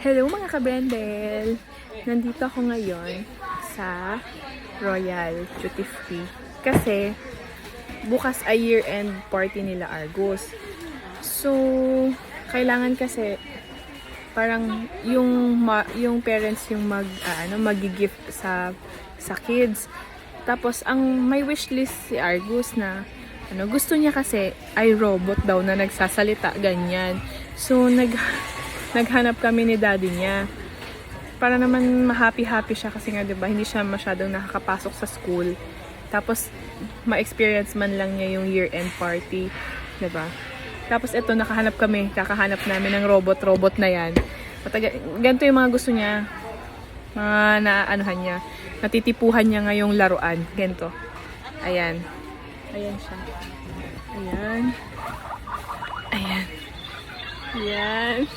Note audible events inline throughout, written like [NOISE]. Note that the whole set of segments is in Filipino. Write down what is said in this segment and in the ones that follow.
Hello mga kabendel! Nandito ako ngayon sa Royal Duty Free kasi bukas ay year-end party nila Argos. So, kailangan kasi parang yung yung parents yung mag ah, ano magi-gift sa sa kids. Tapos ang may wish list si Argus na ano gusto niya kasi ay robot daw na nagsasalita ganyan. So nag [LAUGHS] naghanap kami ni daddy niya. Para naman ma-happy-happy siya kasi nga 'di ba hindi siya masyadong nakakapasok sa school. Tapos ma-experience man lang niya yung year-end party, 'di ba? Tapos ito, nakahanap kami. Kakahanap namin ng robot-robot na yan. Mataga, ganito yung mga gusto niya. Mga naaanuhan niya. Natitipuhan niya ngayong laruan. Ganito. Ayan. Ayan siya. Ayan. Ayan.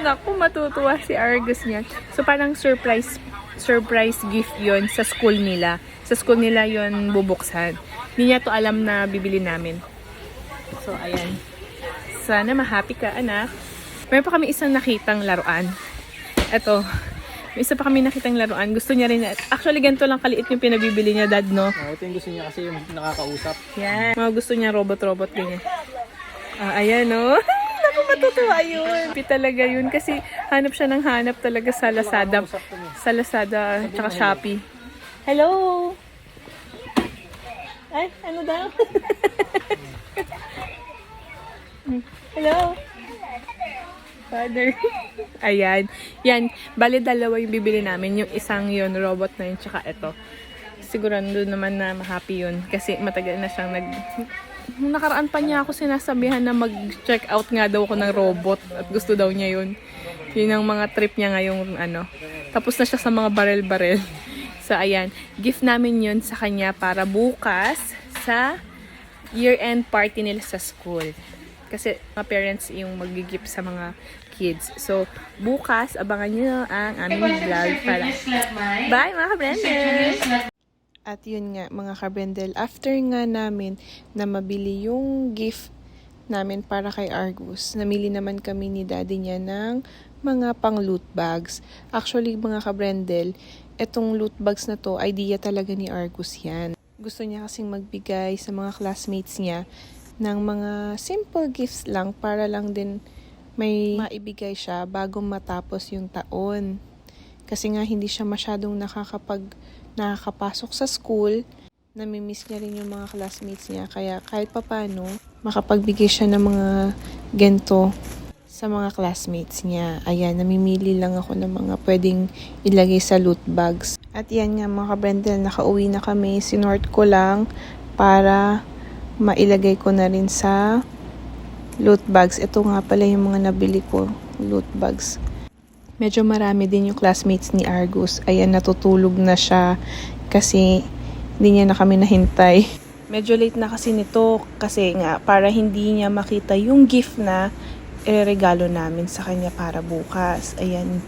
Naku, matutuwa si Argus niya. So, parang surprise surprise gift yon sa school nila. Sa school nila yon bubuksan. Hindi niya to alam na bibili namin. So, ayan. Sana ma-happy ka, anak. Meron pa kami isang nakitang laruan. Ito. May isa pa kami nakitang laruan. Gusto niya rin. Actually, ganito lang kaliit yung pinabibili niya, dad, no? Ah, ito yung gusto niya kasi yung nakakausap. Yan. Mga gusto niya robot-robot ganyan. Ah, ayan, no? [LAUGHS] Naku, matutuwa yun. Happy talaga yun. Kasi hanap siya ng hanap talaga sa Lazada. Sa Lazada, tsaka Shopee. Hello! Ay, ano daw? [LAUGHS] Hello? Father. Ayan. Yan. Bali, dalawa yung bibili namin. Yung isang yun, robot na yun, tsaka ito. Sigurado naman na ma-happy yun. Kasi matagal na siyang nag... Nung nakaraan pa niya ako sinasabihan na mag-check out nga daw ako ng robot. At gusto daw niya yun. Yun ang mga trip niya ngayong ano. Tapos na siya sa mga barel-barel. [LAUGHS] So, ayan. Gift namin yun sa kanya para bukas sa year-end party nila sa school. Kasi mga parents yung mag-gift sa mga kids. So, bukas, abangan nyo ang aming vlog para. Bye, mga kabrendel! At yun nga, mga kabrendel, after nga namin na mabili yung gift namin para kay Argus, namili naman kami ni daddy niya ng mga pang loot bags. Actually, mga kabrendel, etong loot bags na to, idea talaga ni Argus yan. Gusto niya kasing magbigay sa mga classmates niya ng mga simple gifts lang para lang din may maibigay siya bago matapos yung taon. Kasi nga hindi siya masyadong nakakapag nakakapasok sa school. Namimiss niya rin yung mga classmates niya. Kaya kahit papano, makapagbigay siya ng mga gento sa mga classmates niya. Ayan, namimili lang ako ng mga pwedeng ilagay sa loot bags. At yan nga mga kabrendel, nakauwi na kami. Sinort ko lang para mailagay ko na rin sa loot bags. Ito nga pala yung mga nabili ko, loot bags. Medyo marami din yung classmates ni Argus. Ayan, natutulog na siya kasi hindi niya na kami nahintay. [LAUGHS] Medyo late na kasi nito kasi nga para hindi niya makita yung gift na regalo namin sa kanya para bukas. Ayan,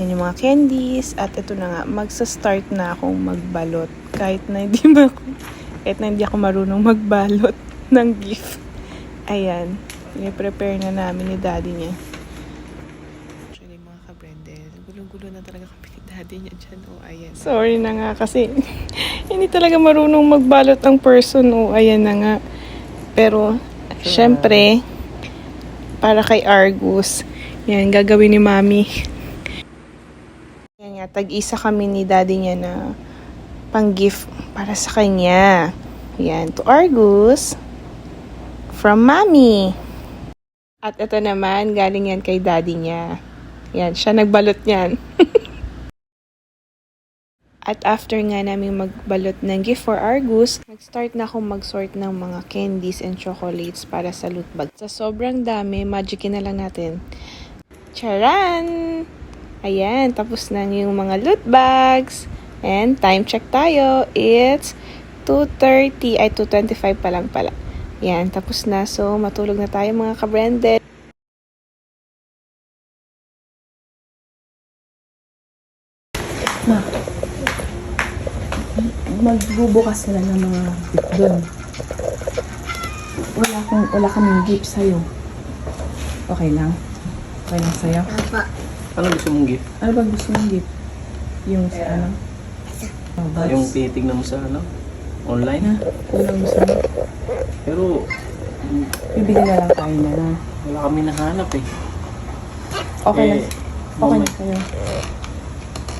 yan yung mga candies at ito na nga, magsa-start na akong magbalot kahit na hindi [LAUGHS] ma kahit na hindi ako marunong magbalot [LAUGHS] ng gift. Ayan, i-prepare na namin ni daddy niya. Actually, mga kabrendel, gulo-gulo na talaga kami ni daddy niya dyan. Oh, ayan. Sorry na nga kasi [LAUGHS] hindi talaga marunong magbalot ang person. Oh, ayan na nga. Pero, syempre, para kay Argus, yan, gagawin ni Mami. Yan nga, tag-isa kami ni daddy niya na pang-gift para sa kanya. Yan, to Argus from Mami. At ito naman, galing yan kay daddy niya. Yan, siya nagbalot niyan. [LAUGHS] At after nga namin magbalot ng gift for Argus, nag-start na akong mag-sort ng mga candies and chocolates para sa loot bag. Sa sobrang dami, magicin na lang natin. Charan! Ayan, tapos na yung mga loot bags. And time check tayo. It's 2.30, ay 2.25 pa lang pala. Yan, tapos na. So, matulog na tayo mga kabranded. Magbubukas sila ng mga gift doon. Wala, kong, wala kaming gift sa'yo. Okay lang? Okay lang sa'yo? Apa. Ano gusto mong gift? Ano ba gusto mong gift? Yung sa ano? Oh, buds. Yung tinitignan mo sa ano? Online? Na, unang gusto mo. Pero Bibili na lang tayo na na. wala kami nahanap eh. Okay Eh, lang. Okay na sa'yo.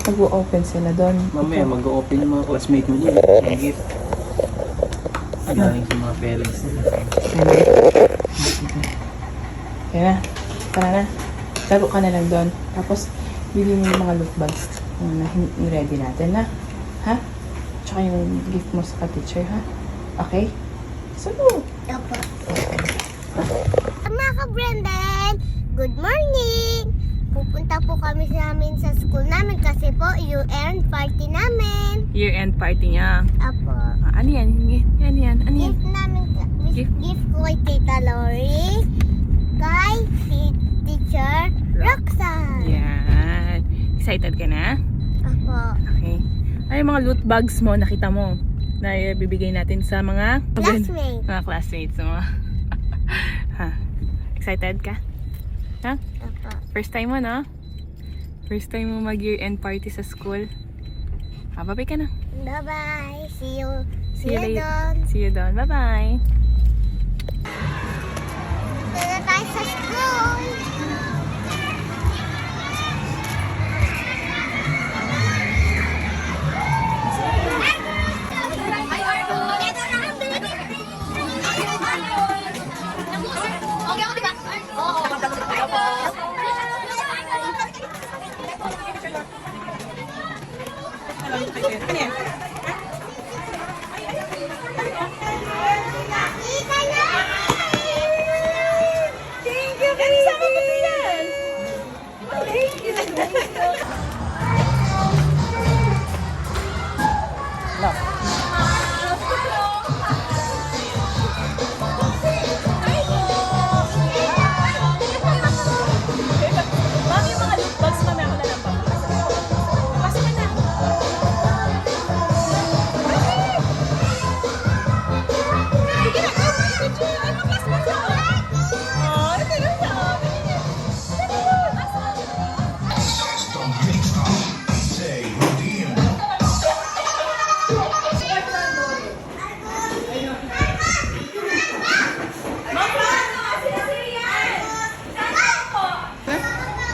Mag-open sila doon. Mamaya mag-open yung mga classmate mo. Yung gift. Galing sa mga parents nila. Kaya na. Tara na. Laro ka na lang doon. Tapos, bili mo yung mga loot bags na ready natin na. Ha? Tsaka yung gift mo sa teacher, ha? Okay? Sunod. Apa. Mga ka-Brendan, good morning! Pupunta po kami sa amin sa school namin kasi po year-end party namin. Year-end party niya. Apo. Ah, ano yan? Yan, yan. Ano yan? Gift namin, gift, Gift? ko kay Tita Lori, kay si Teacher Roxanne. Yan. Excited ka na? Apo. Okay. Ano yung mga loot bags mo, nakita mo, na bibigay natin sa mga Classmate. mga classmates mo. [LAUGHS] ha? Excited ka? First time mo, no? First time mo mag year-end party sa school. Ah, babay ka na. Bye-bye. See you. See See, you you later. doon. See you doon. Bye-bye. Dito na tayo sa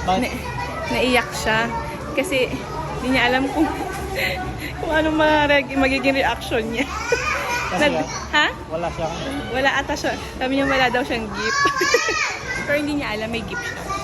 Na, naiyak siya kasi hindi niya alam kung [LAUGHS] kung ano magiging reaction niya. Nag- ha? wala siya. Wala ata siya. Sabi niya wala daw siyang gift. [LAUGHS] Pero hindi niya alam may gift siya.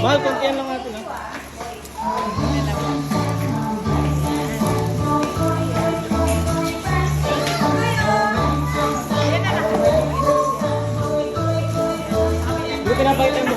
Mahal, kontiyan lang natin ah. Hindi pinapakita yung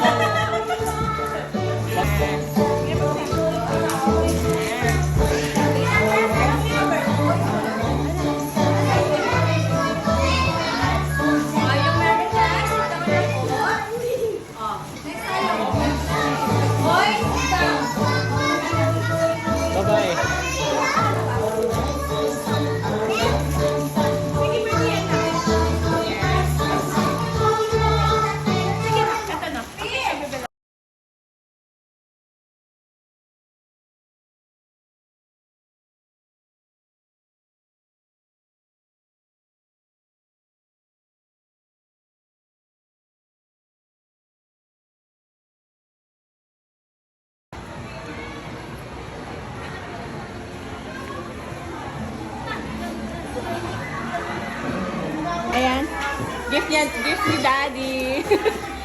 Gift niya, gift ni Daddy.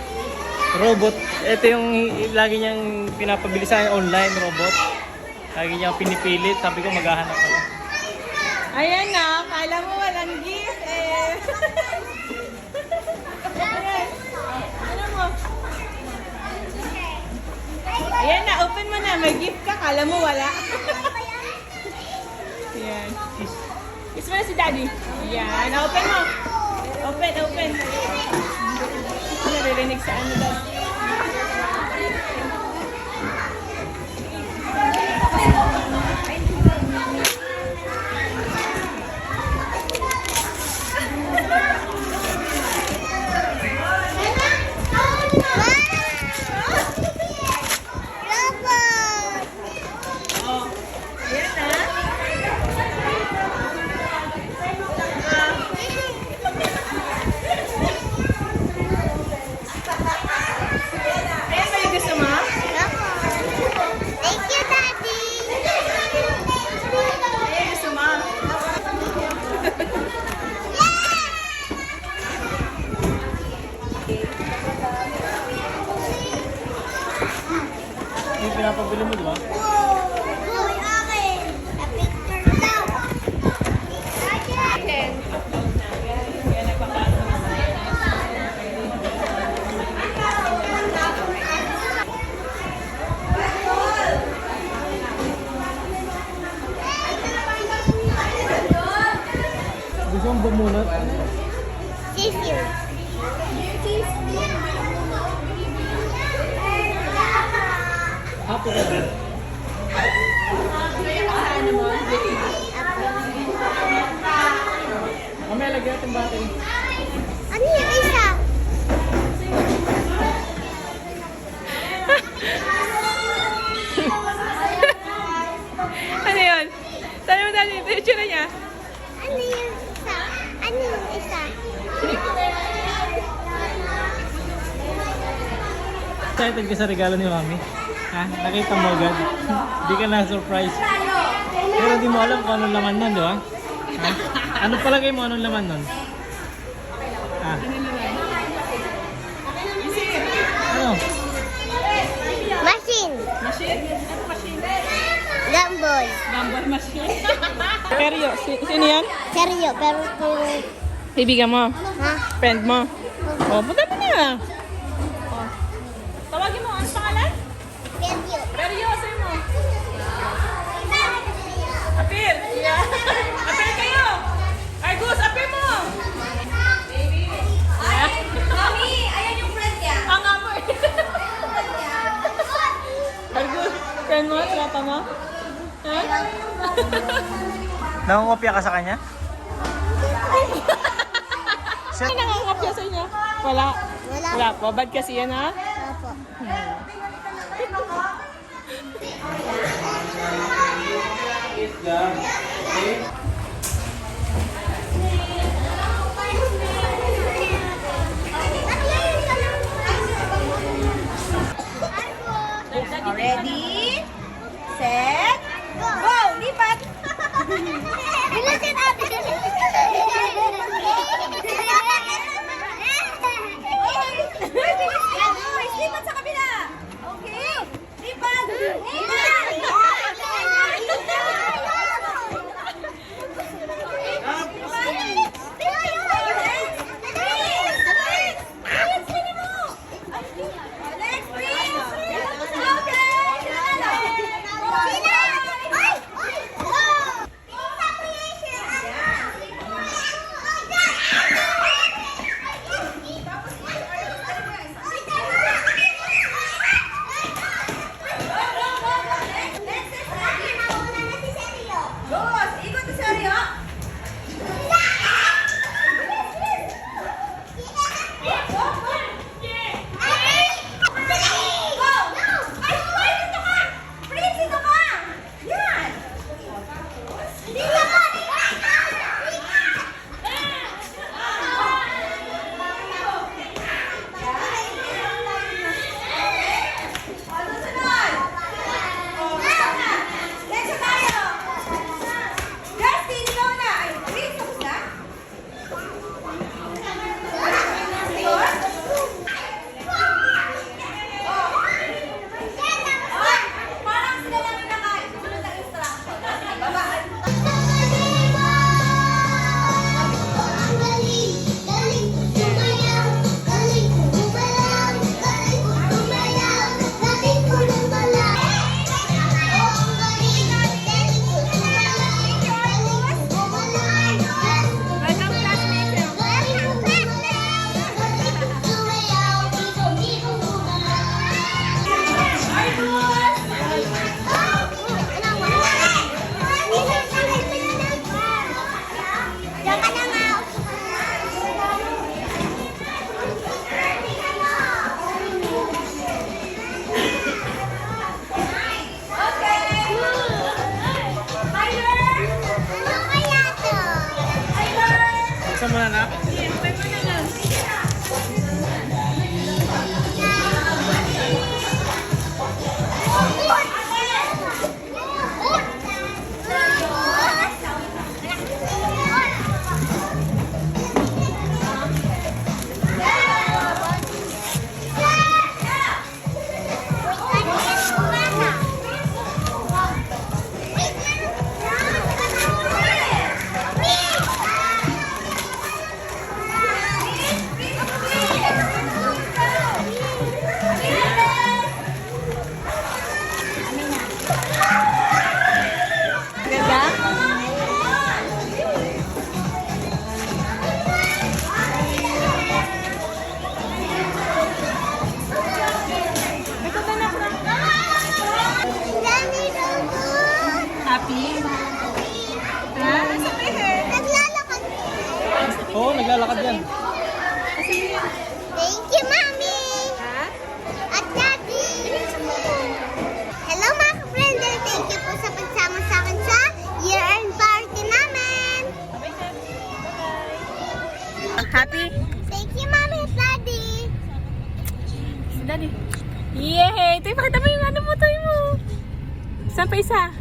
[LAUGHS] Robot. Ito yung lagi niyang pinapabili sa online, robot. Lagi niyang pinipilit. Sabi ko maghahanap ako. Ayan na, kala mo walang gift eh. Ayan. Ano mo? Ayan na, open mo na. May gift ka. Kala mo wala. [LAUGHS] Ayan. Kiss mo na si daddy. Ayan. Open mo. Open, open. Naririnig sa ano daw. Yung pinapabili mo, di ba? Gusto mong bumunot? Tissue. Happy ka ba? Mamaya lagyan natin battery. Ano yung isa? Ano yun? Saan mo dali? Ito yung tsura niya. Ano yung isa? Ano yung isa? Excited ka sa regalo ni Mami? Ha? Nakita mo agad? Hindi ka na-surprise. Pero hindi mo alam kung anong laman nun, di ba? Ha? Ano palagay mo anong laman nun? Ha? Ano? Machine. Machine? Ano machine? Gumball. Number machine. [LAUGHS] Seryo? Si- sino yan? Seryo, pero. Kaibigan mo? Ha? Friend mo? O, punta mo na. Nangungopia ka sa kanya? Ano nangangapya sa inyo? Wala. Wala. Wala po. Bad kasi yan ha? Opo. Ready?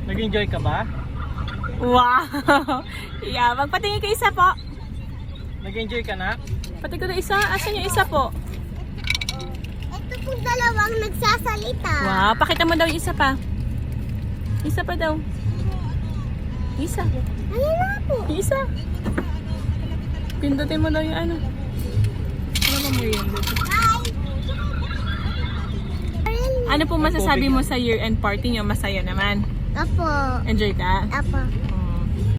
Nag-enjoy ka ba? Wow! [LAUGHS] yeah, magpatingin ka isa po. Nag-enjoy ka na? Pati ko na isa. Asan yung isa po? Ito pong dalawang nagsasalita. Wow, pakita mo daw yung isa pa. Isa pa daw. Isa. Ayun na po. Yung isa. Pindutin mo daw yung ano. Ano ba merienda? Hi. Ano po masasabi mo sa year-end party nyo? Masaya naman. Apo. Enjoy ka? Apo.